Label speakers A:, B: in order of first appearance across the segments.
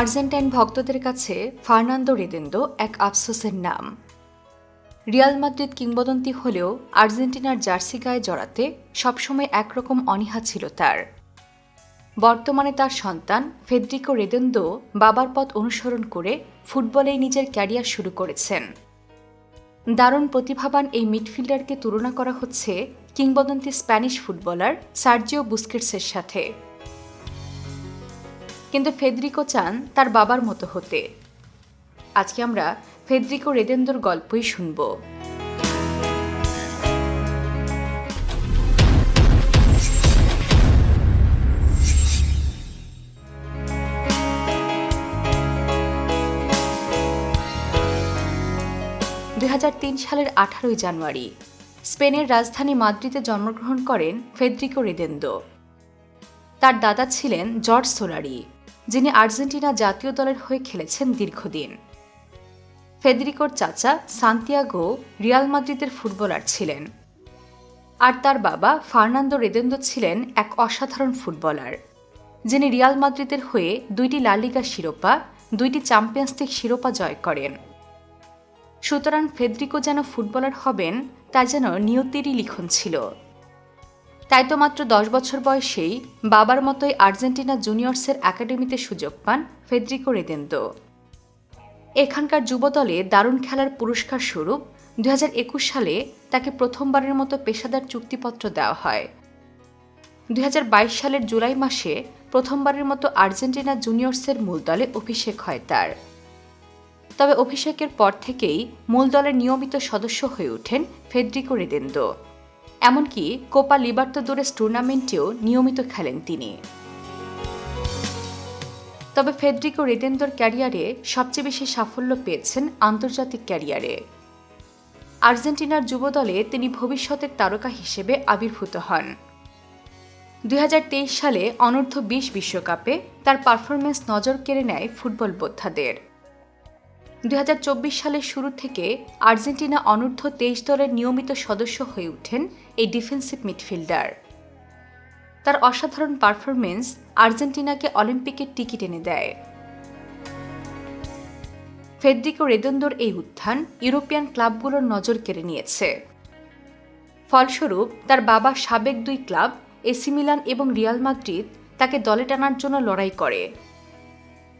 A: Argentine ভক্তদের কাছে Fernando রেদেন্দো এক আফসোসের নাম। রিয়াল মাদ্রিদ কিংবদন্তি হলেও আর্জেন্টিনার জার্সি গায়ে জড়াতে সবসময় একরকম অনীহা ছিল তার। বর্তমানে তার সন্তান ফেদ্রিকো রেদেন্দো বাবার পথ অনুসরণ করে ফুটবলেই নিজের ক্যারিয়ার শুরু করেছেন। দারুণ প্রতিভাবান এই মিডফিল্ডারকে তুলনা করা হচ্ছে কিংবদন্তি স্প্যানিশ ফুটবলার সার্জিও বুস্কেটসের সাথে। কিন্তু ফেদ্রিকো চান তার বাবার মতো হতে। আজকে আমরা ফেদ্রিকো রেদেন্দোর গল্পই শুনব। দুই হাজার তিন সালের আঠারোই জানুয়ারি, স্পেনের রাজধানী মাদ্রিদে জন্মগ্রহণ করেন ফেদ্রিকো রেদেন্দো। তার দাদা ছিলেন জর্জ সোলারি। যিনি আর্জেন্টিনা জাতীয় দলের হয়ে খেলেছেন দীর্ঘদিন। ফেদেরিকোর চাচা সান্তিয়াগো রিয়াল মাদ্রিদের ফুটবলার ছিলেন। আর তার বাবা ফার্নান্দো রেদেন্দো ছিলেন এক অসাধারণ ফুটবলার, যিনি রিয়াল মাদ্রিদের হয়ে দুইটি লালিগা শিরোপা, দুইটি চ্যাম্পিয়ন্স লিগ শিরোপা জয় করেন। সুতরাং ফেদ্রিকো যেন ফুটবলার হবেন, তা যেন নিয়তিরই লিখন ছিল। তাই তো মাত্র দশ বছর বয়সেই বাবার মতোই আর্জেন্টিনা জুনিয়র্সের একাডেমিতে সুযোগ পান ফেদ্রিকো রেদেন্দো এখানকার যুবদলে দারুণ খেলার পুরস্কার স্বরূপ দুই হাজার একুশ সালে তাকে প্রথমবারের মতো পেশাদার চুক্তিপত্র দেওয়া হয়। দুই হাজার বাইশ সালের জুলাই মাসে প্রথমবারের মতো আর্জেন্টিনা জুনিয়র্সের মূল দলে অভিষেক হয় তার। তবে অভিষেকের পর থেকেই মূল দলের নিয়মিত সদস্য হয়ে ওঠেন ফেদ্রিকো রেদেন্দো এমনকি কোপা লিবার্তোদোরেস টুর্নামেন্টেও নিয়মিত খেলেন তিনি। তবে ফেদ্রিকো রেদেন্দোর ক্যারিয়ারে সবচেয়ে বেশি সাফল্য পেয়েছেন আন্তর্জাতিক ক্যারিয়ারে। আর্জেন্টিনার যুবদলে তিনি ভবিষ্যতের তারকা হিসেবে আবির্ভূত হন। দুই হাজার তেইশ সালে অনূর্ধ্ব বিশ বিশ্বকাপে তার পারফরমেন্স নজর কেড়ে নেয় ফুটবল বোদ্ধাদের। দুই হাজার চব্বিশ সালের শুরু থেকে আর্জেন্টিনা অনূর্ধ্ব তেইশ দলের নিয়মিত সদস্য হয়ে ওঠেন এই ডিফেন্সিভ মিডফিল্ডার। তার অসাধারণ পারফরমেন্স আর্জেন্টিনাকে অলিম্পিকের টিকিট এনে দেয়। ফেদ্রিকো রেদন্দোর এই উত্থান ইউরোপিয়ান ক্লাবগুলোর নজর কেড়ে নিয়েছে। ফলস্বরূপ, তার বাবা সাবেক দুই ক্লাব, এসি মিলান এবং রিয়াল মাদ্রিদ তাকে দলে টানার জন্য লড়াই করে।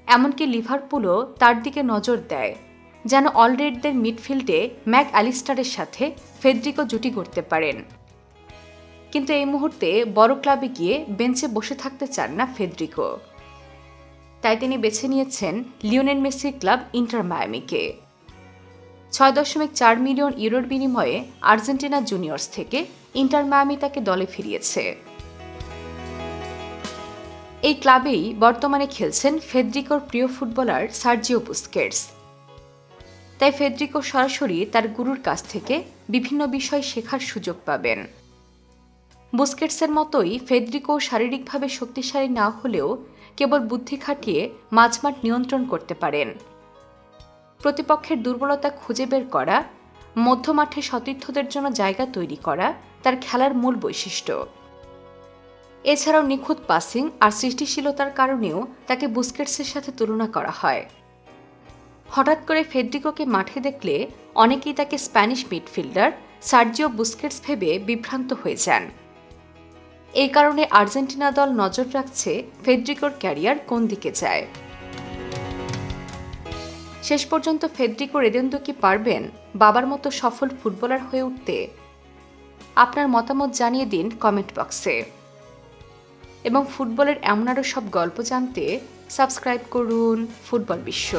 A: এমনকি লিভারপুলও তার দিকে নজর দেয়, যেন অলরেডদের মিডফিল্ডে ম্যাক অ্যালিস্টারের সাথে ফেদ্রিকো জুটি করতে পারেন। কিন্তু এই মুহূর্তে বড় ক্লাবে গিয়ে বেঞ্চে বসে থাকতে চান না ফেদ্রিকো তাই তিনি বেছে নিয়েছেন লিওনেল মেসির ক্লাব ইন্টার মায়ামিকে। ছয় দশমিক চার মিলিয়ন ইউরোর বিনিময়ে আর্জেন্টিনা জুনিয়র্স থেকে ইন্টার মায়ামি তাকে দলে ফিরিয়েছে। এই ক্লাবেই বর্তমানে খেলছেন ফেদ্রিকোর প্রিয় ফুটবলার সার্জিও বুস্কেটস। তাই ফেদ্রিকো সরাসরি তার গুরুর কাছ থেকে বিভিন্ন বিষয় শেখার সুযোগ পাবেন। বুস্কেটসের মতোই ফেদ্রিকো শারীরিকভাবে শক্তিশালী না হলেও কেবল বুদ্ধি খাটিয়ে মাঝমাঠ নিয়ন্ত্রণ করতে পারেন। প্রতিপক্ষের দুর্বলতা খুঁজে বের করা, মধ্যমাঠে সতীর্থদের জন্য জায়গা তৈরি করা তার খেলার মূল বৈশিষ্ট্য। এছাড়াও নিখুঁত পাসিং আর সৃষ্টিশীলতার কারণেও তাকে বুস্কেটসের সাথে তুলনা করা হয়। হঠাৎ করে ফেদ্রিকোকে মাঠে দেখলে অনেকেই তাকে স্প্যানিশ মিডফিল্ডার সার্জিও বুস্কেটস ভেবে বিভ্রান্ত হয়ে যান। এই কারণে আর্জেন্টিনা দল নজর রাখছে ফেদ্রিকোর ক্যারিয়ার কোন দিকে যায়। শেষ পর্যন্ত ফেদ্রিকো রেদেন্দো কি পারবেন বাবার মতো সফল ফুটবলার হয়ে উঠতে? আপনার মতামত জানিয়ে দিন কমেন্ট বক্সে। এবং ফুটবলের এমন আরও সব গল্প জানতে সাবস্ক্রাইব করুন ফুটবল বিশ্ব।